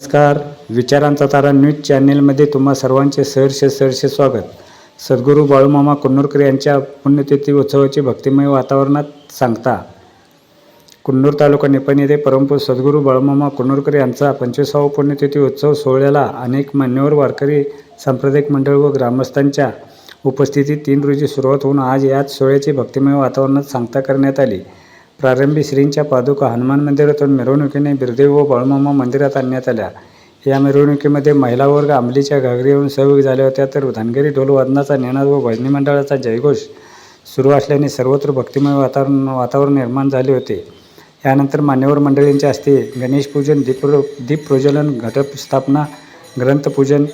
नमस्कार. विचारांचा तारा न्यूज चॅनेलमध्ये तुम्हा सर्वांचे सहर्ष सहर्ष स्वागत. सद्गुरू बाळूमामा कुन्नूरकर यांच्या पुण्यतिथी उत्सवाची भक्तिमय वातावरणात सांगता. कुन्नूर तालुका निपण येथे परमपूर सद्गुरू बाळूमामा कुन्नूरकर यांचा पंचवीसावा पुण्यतिथी उत्सव सोहळ्याला अनेक मान्यवर वारकरी सांप्रदायिक मंडळ व ग्रामस्थांच्या उपस्थितीत तीन रोजी सुरुवात होऊन आज याच सोहळ्याची भक्तिमय वातावरणात सांगता करण्यात आली. प्रारंभी श्रींच्या पादुका हनुमान मंदिरातून मिरवणुकीने बिरदेव व बाळूमामा मंदिरात आणण्यात आल्या. या मिरवणुकीमध्ये महिला वर्ग घागरीवरून सहभागी झाल्या होत्या तर धनगरी ढोलवादनाचा निनाद व भजनी मंडळाचा जयघोष सुरू असल्याने सर्वत्र भक्तिमय वातावरण वातावरण निर्माण झाले होते. यानंतर मान्यवर मंडळींच्या हस्ते गणेशपूजन दीप दीप प्रज्वलन घटस्थापना ग्रंथपूजन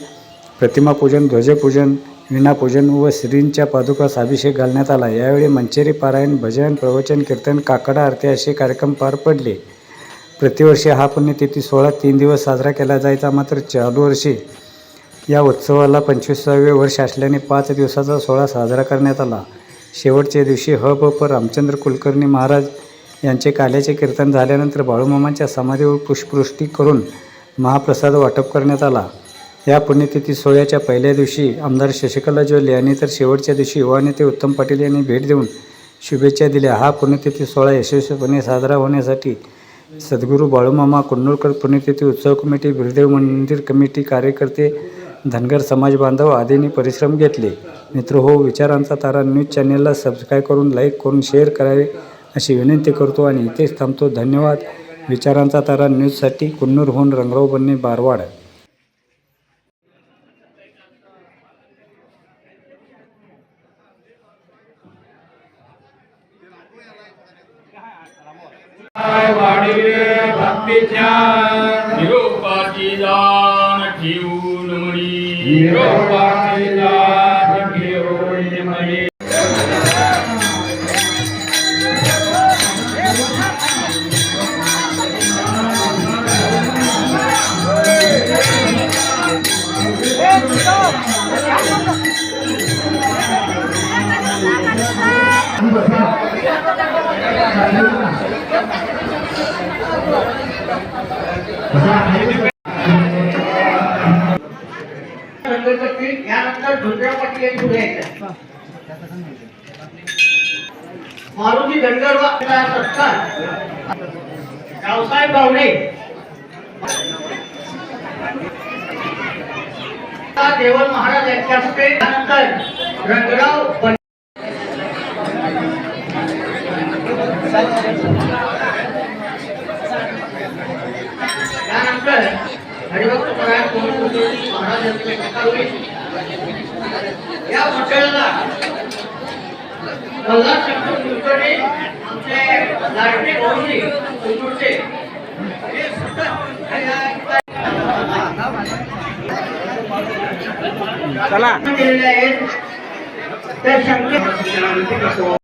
प्रतिमापूजन ध्वजपूजन वीणापूजन व श्रींच्या पादुकास अभिषेक घालण्यात आला. यावेळी मंचेरी पारायण भजन प्रवचन कीर्तन काकडा आरती असे कार्यक्रम पार पडले. प्रतिवर्षी हा पुण्यतिथी सोहळा तीन दिवस साजरा केला जायचा. मात्र चालू वर्षी या उत्सवाला पंचवीसावे वर्ष असल्याने पाच दिवसाचा सोहळा साजरा करण्यात आला. शेवटच्या दिवशी ह प प रामचंद्र कुलकर्णी महाराज यांचे काल्याचे कीर्तन झाल्यानंतर बाळूमामांच्या समाधीवर पुष्पवृष्टी करून महाप्रसाद वाटप करण्यात आला. या पुण्यतिथी सोहळ्याच्या पहिल्या दिवशी आमदार शशिकला जोल यांनी तर शेवटच्या दिवशी युवा नेते उत्तम पाटील यांनी भेट देऊन शुभेच्छा दिल्या. हा पुण्यतिथी सोहळा यशस्वीपणे साजरा होण्यासाठी सद्गुरू बाळूमामा कुन्नूरकर पुण्यतिथी उत्सव कमिटी बिरदेव मंदिर कमिटी कार्यकर्ते धनगर समाज बांधव आदींनी परिश्रम घेतले. मित्र हो विचारांचा तारा न्यूज चॅनेलला सबस्क्राईब करून लाईक करून शेअर करावे अशी विनंती करतो आणि इथेच थांबतो. धन्यवाद. विचारांचा तारा न्यूजसाठी कुन्नूरहून रंगराव बन्ने बारवाड. वाढीले भक्तीच्या निरोपाची दान ठेवून म्हणी निरोपाची दान मारुती धनगर व आपला रावसाहेब गावडे देवल महाराज यांच्या हस्ते त्यानंतर रंगराव बन त्यानंतर हरिभक्त परायण कोणी महाराज यांचे होईल. या मंडळाला मल्हार शंकर कुलकर्णी आमचे लाडके भाऊजी कुलकर्णी हे सुद्धा चला. त्या शंकर